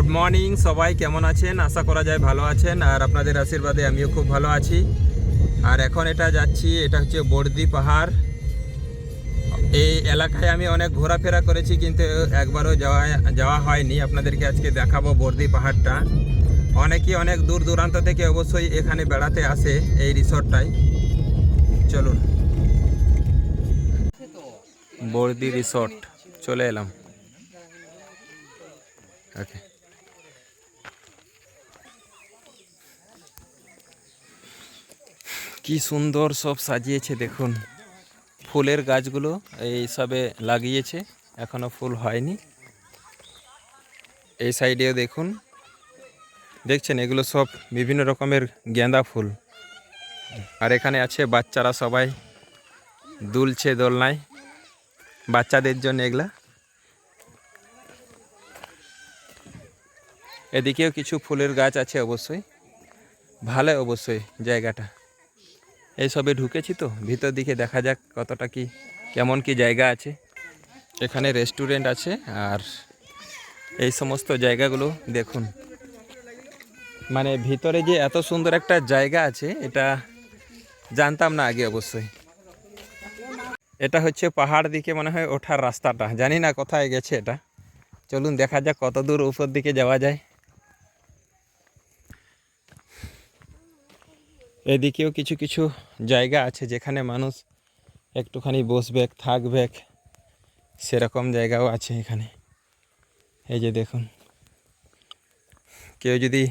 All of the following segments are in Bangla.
গুড মর্নিং সবাই কেমন আছেন? আশা করা যায় ভালো আছেন। আর আপনাদের আশীর্বাদে আমিও খুব ভালো আছি। আর এখন এটা যাচ্ছি, এটা হচ্ছে বর্দি পাহাড়। এই এলাকায় আমি অনেক ঘোরাফেরা করেছি, কিন্তু একবারও যাওয়া যাওয়া হয়নি। আপনাদেরকে আজকে দেখাবো বর্দি পাহাড়টা। অনেকেই অনেক দূর দূরান্ত থেকে অবশ্যই এখানে বেড়াতে আসে এই রিসর্টটায়। চলুন। বর্দি রিসর্ট, চলে এলাম। ওকে কি সুন্দর সব সাজিয়েছে দেখুন। ফুলের গাছগুলো এই সবে লাগিয়েছে, এখনও ফুল হয়নি। এই সাইডেও দেখুন, দেখছেন এগুলো সব বিভিন্ন রকমের গেঁদা ফুল। আর এখানে আছে বাচ্চারা সবাই দুলছে দোলনায়, বাচ্চাদের জন্য এগুলা। এদিকেও কিছু ফুলের গাছ আছে অবশ্যই, ভালো অবশ্যই জায়গাটা। এই সবে ঢুকেছি তো, ভিতর দিকে দেখা যাক কতটা কি, কেমন কি জায়গা আছে। এখানে রেস্টুরেন্ট আছে আর এই সমস্ত জায়গাগুলো দেখুন। মানে ভিতরে যে এত সুন্দর একটা জায়গা আছে, এটা জানতাম না আগে অবশ্যই। এটা হচ্ছে পাহাড় দিকে মনে হয় ওঠার রাস্তাটা, জানি না কোথায় গেছে এটা। চলুন দেখা যাক কত দূর উপর দিকে যাওয়া যায়। এদিকেও কিছু কিছু জায়গা আছে যেখানে মানুষ একটুখানি বসবে, থাকবে। সেরকম জায়গাও আছে এখানে। এই যে দেখুন, কেউ যদি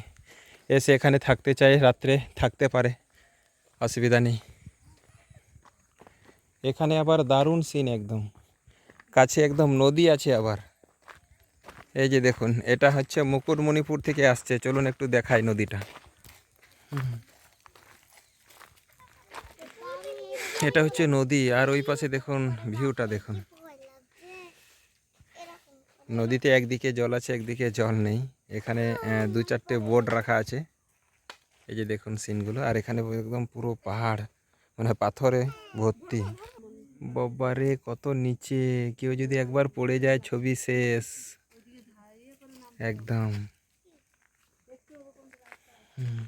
এসে এখানে থাকতে চায়, রাত্রে থাকতে পারে, অসুবিধা নেই। এখানে আবার দারুণ সিন একদম। কাছে একদম নদী আছে আবার। এই যে দেখুন, এটা হচ্ছে মুকুটমণিপুর থেকে আসছে। চলুন একটু দেখাই নদীটা। হুম। এটা হচ্ছে নদী, আর ওই পাশে দেখুন ভিউটা দেখুন। নদীতে একদিকে জল আছে, একদিকে জল নেই। এখানে দু চারটে বোট রাখা আছে। এই যে দেখুন সিনগুলো, আর এখানে একদম পুরো পাহাড় মানে পাথরে ভর্তি। বাবারে, কত নিচে, কেউ যদি একবার পড়ে যায় ছবি শেষ। একদম। হুম।